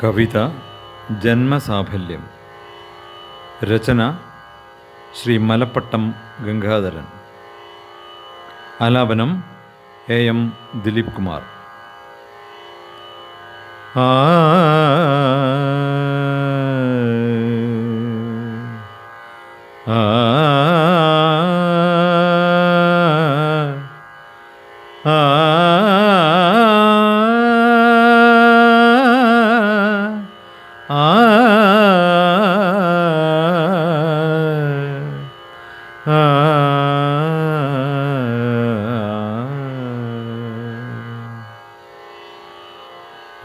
കവിത ജന്മസാഫല്യം രചന ശ്രീ മലപ്പട്ടം ഗംഗാധരൻ ആലാപനം A M Dileep Kumar ആ ആ ആ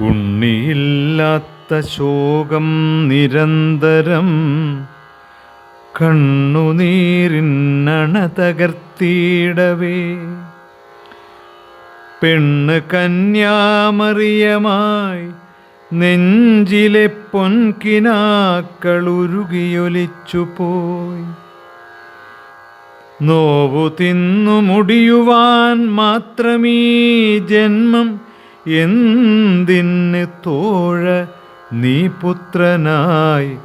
ഉണ്ണിയില്ലാത്ത ശോകം നിരന്തരം കണ്ണുനീരിന്നണ തകർത്തിയിടവേ. പെണ്ണ് കന്യാമറിയമായി നെഞ്ചിലെ പൊൻകിനാക്കളുരുകിയൊലിച്ചു പോയി നോവു തിന്നു മുടിയുവാൻ മാത്രമീ ജന്മം എന്തിന് തോഴ നീ പുത്രനായി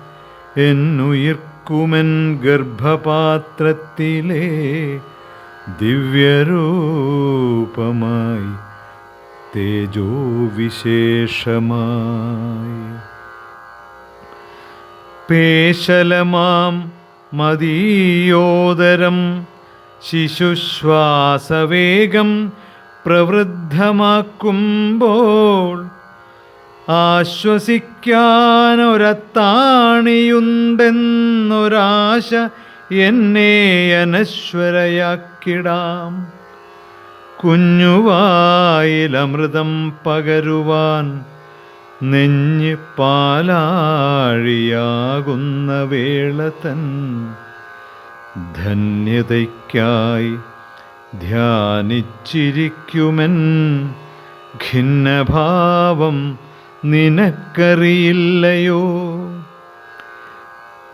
എന്നുയിർക്കുമൻ ഗർഭപാത്രത്തിലെ ദിവ്യരൂപമായി. തേജോ വിശേഷമായി. പേശലമാം മതീയോദരം ശിശുശ്വാസവേഗം പ്രവൃദ്ധമാക്കുമ്പോൾ ആശ്വസിക്കാനൊരത്താണിയുണ്ടെന്നൊരാശ എന്നെ അനശ്വരയാക്കിടാം. കുഞ്ഞുവായിലമൃതം പകരുവാൻ നെഞ്ഞ് പാലാഴിയാകുന്ന വേള തൻ ധന്യതയ്ക്കായി ധ്യാനിച്ചിരിക്കുമെൻ ഖിന്നഭാവം നിനക്കറിയില്ലയോ?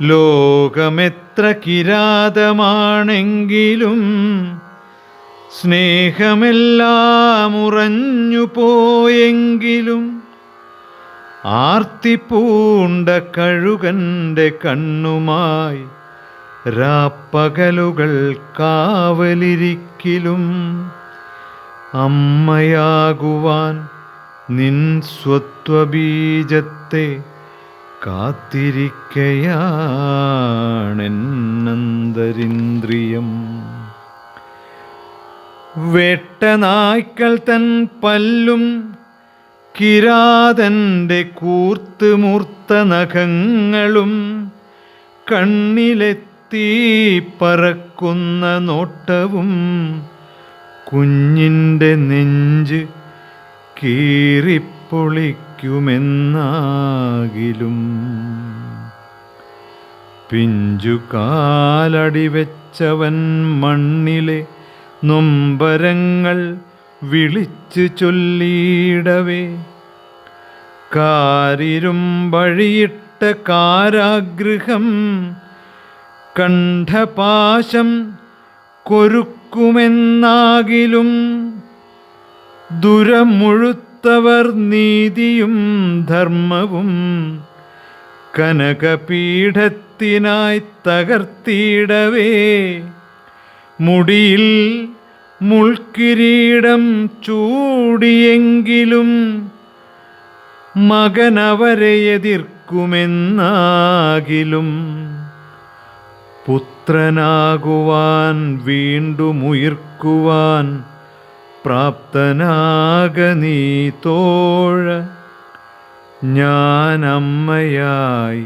ലോകമെത്ര കിരാതമാണെങ്കിലും സ്നേഹമെല്ലാം ഉറഞ്ഞു പോയെങ്കിലും ആർത്തിപ്പൂണ്ട കഴുകന്റെ കണ്ണുമായി രാപ്പകലുകൾ കാവലിരിക്കിലും അമ്മയാകുവാൻ നിൻ സ്വത്വബീജത്തെ കാത്തിരിക്കയാണെന്നന്തരിന്ദ്രിയം. വെട്ടനായ്ക്കൾ തൻ പല്ലും കിരാതന്റെ കൂർത്ത് മൂർത്ത നഖങ്ങളും കണ്ണിലെത്തി പറക്കുന്ന നോട്ടവും കുഞ്ഞിന്റെ നെഞ്ച് കീറിപ്പൊളിക്കുമെന്നാകിലും. പിഞ്ചുകാലടിവെച്ചവൻ കാലടി വെച്ചവൻ മണ്ണിലെ നൊമ്പരങ്ങൾ വിളിച്ചു ചൊല്ലിയിടവേ കാരിരും വഴിയിട്ട കാരാഗൃഹം കണ്ഠപാശം കൊരുക്കുമെന്നാകിലും ദുരമുഴുത്തവർ നീതിയും ധർമ്മവും കനകപീഠത്തിനായി തകർത്തിയിടവേ മുടിയിൽ മുൾക്കിരീടം ചൂടിയെങ്കിലും മകനവരെ എതിർക്കുമെന്നാകിലും പുത്രനാകുവാൻ വീണ്ടുമുയർക്കുവാൻ പ്രാപ്തനാക നീ തോഴ ഞാൻ അമ്മയായി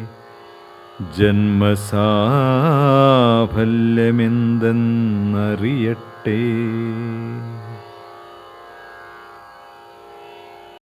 ജന്മസാഫല്യമെന്തെന്നറിയട്ടെ